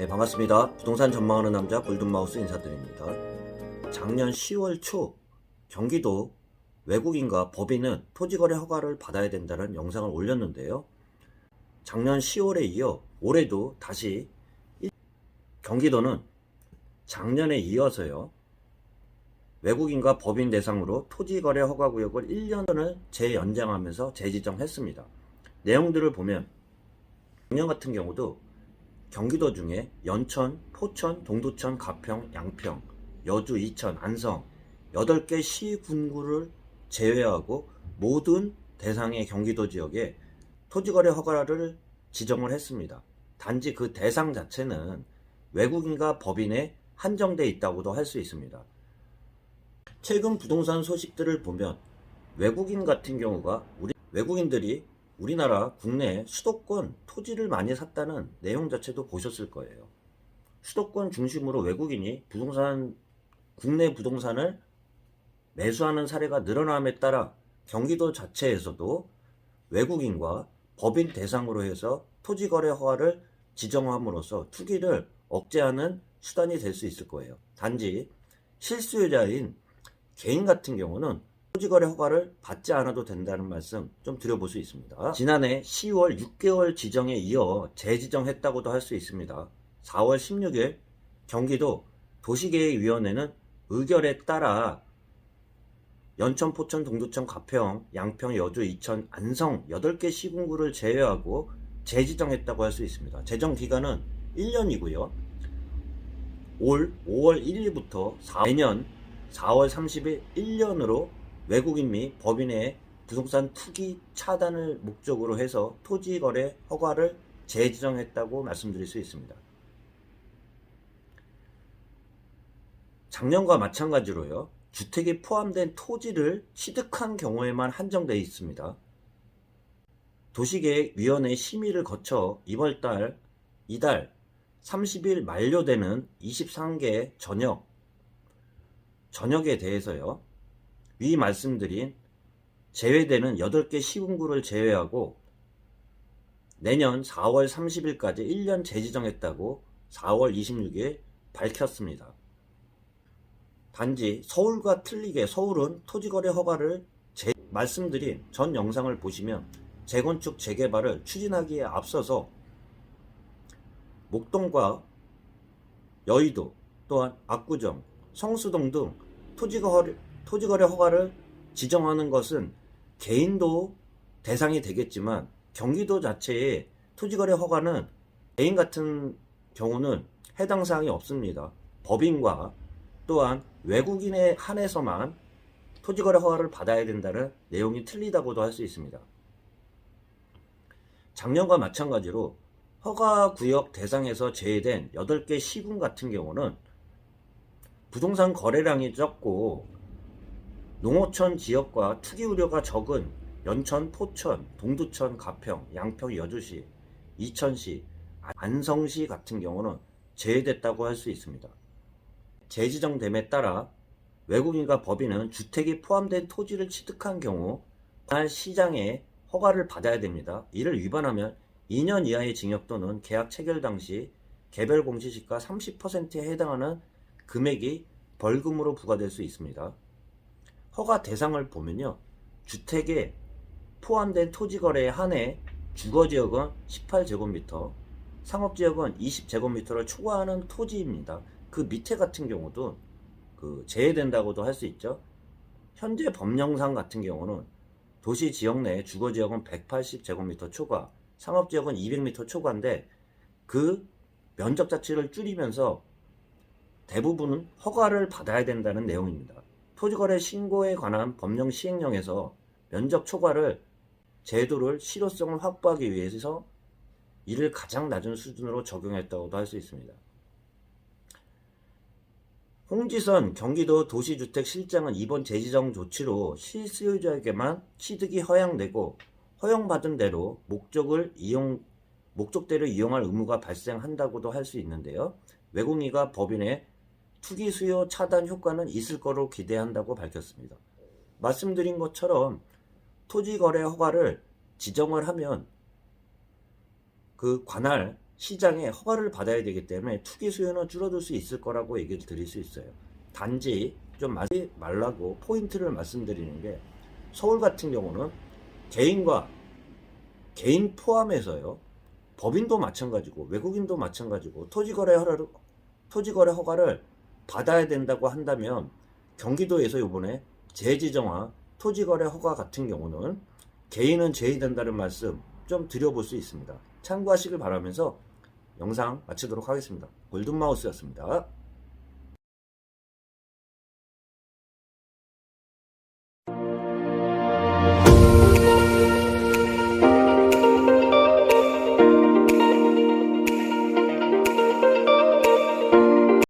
네, 반갑습니다. 부동산 전망하는 남자 골든마우스 인사드립니다. 작년 10월 초 경기도 외국인과 법인은 토지거래 허가를 받아야 된다는 영상을 올렸는데요. 작년 10월에 이어 올해도 다시 일- 경기도는 작년에 이어서요. 외국인과 법인 대상으로 토지거래 허가구역을 1년을 재연장하면서 재지정했습니다. 내용들을 보면 작년 같은 경우도 경기도 중에 연천, 포천, 동두천, 가평, 양평, 여주, 이천, 안성 8개 시군구를 제외하고 모든 대상의 경기도 지역에 토지거래 허가를 지정을 했습니다. 단지 그 대상 자체는 외국인과 법인에 한정돼 있다고도 할 수 있습니다. 최근 부동산 소식들을 보면 외국인 같은 경우가 우리 외국인들이 우리나라 국내 수도권 토지를 많이 샀다는 내용 자체도 보셨을 거예요. 수도권 중심으로 외국인이 부동산 국내 부동산을 매수하는 사례가 늘어남에 따라 경기도 자체에서도 외국인과 법인 대상으로 해서 토지 거래 허가를 지정함으로써 투기를 억제하는 수단이 될 수 있을 거예요. 단지 실수요자인 개인 같은 경우는 토지거래 허가를 받지 않아도 된다는 말씀 좀 드려볼 수 있습니다. 지난해 10월 6개월 지정에 이어 재지정했다고도 할 수 있습니다. 4월 16일 경기도 도시계획위원회는 의결에 따라 연천, 포천, 동두천, 가평, 양평, 여주, 이천, 안성 8개 시군구를 제외하고 재지정했다고 할 수 있습니다. 재정 기간은 1년이고요. 올 5월 1일부터 내년 4월 30일 1년으로 외국인 및 법인의 부동산 투기 차단을 목적으로 해서 토지 거래 허가를 재지정했다고 말씀드릴 수 있습니다. 작년과 마찬가지로요. 주택이 포함된 토지를 취득한 경우에만 한정되어 있습니다. 도시계획위원회 심의를 거쳐 이번 달, 이달 30일 만료되는 23개 전역, 전역에 대해서요. 위 말씀드린 제외되는 8개 시군구를 제외하고 내년 4월 30일까지 1년 재지정했다고 4월 26일 밝혔습니다. 단지 서울과 틀리게 서울은 토지거래 허가를 제, 말씀드린 전 영상을 보시면 재건축 재개발을 추진하기에 앞서서 목동과 여의도 또한 압구정, 성수동 등 토지거래, 토지거래 허가를 지정하는 것은 개인도 대상이 되겠지만 경기도 자체의 토지거래 허가는 개인 같은 경우는 해당 사항이 없습니다. 법인과 또한 외국인에 한해서만 토지거래 허가를 받아야 된다는 내용이 틀리다고도 할 수 있습니다. 작년과 마찬가지로 허가 구역 대상에서 제외된 8개 시군 같은 경우는 부동산 거래량이 적고 농어촌 지역과 투기 우려가 적은 연천, 포천, 동두천, 가평, 양평, 여주시, 이천시, 안성시 같은 경우는 제외됐다고 할 수 있습니다. 재지정됨에 따라 외국인과 법인은 주택이 포함된 토지를 취득한 경우 관할 시장에 허가를 받아야 됩니다. 이를 위반하면 2년 이하의 징역 또는 계약 체결 당시 개별 공시지가 30%에 해당하는 금액이 벌금으로 부과될 수 있습니다. 허가 대상을 보면요. 주택에 포함된 토지 거래에 한해 주거 지역은 18제곱미터, 상업 지역은 20제곱미터를 초과하는 토지입니다. 그 밑에 같은 경우도 그 제외된다고도 할 수 있죠. 현재 법령상 같은 경우는 도시 지역 내 주거 지역은 180제곱미터 초과, 상업 지역은 200m 초과인데 그 면적 자체를 줄이면서 대부분은 허가를 받아야 된다는 내용입니다. 토지거래 신고에 관한 법령 시행령에서 면적 초과를 제도를 실효성을 확보하기 위해서 이를 가장 낮은 수준으로 적용했다고도 할 수 있습니다. 홍지선 경기도 도시주택실장은 이번 재지정 조치로 실수요자에게만 취득이 허용되고 허용받은 대로 목적을 이용 목적대로 이용할 의무가 발생한다고도 할 수 있는데요. 외국인과 법인의 투기 수요 차단 효과는 있을 거로 기대한다고 밝혔습니다. 말씀드린 것처럼 토지 거래 허가를 지정을 하면 그 관할 시장에 허가를 받아야 되기 때문에 투기 수요는 줄어들 수 있을 거라고 얘기를 드릴 수 있어요. 단지 좀 말라고 포인트를 말씀드리는 게 서울 같은 경우는 개인과 개인 포함해서요. 법인도 마찬가지고 외국인도 마찬가지고 토지 거래 허가를 토지 거래 허가를 받아야 된다고 한다면 경기도에서 이번에 재지정화 토지거래 허가 같은 경우는 개인은 제외된다는 말씀 좀 드려볼 수 있습니다. 참고하시길 바라면서 영상 마치도록 하겠습니다. 골든마우스였습니다.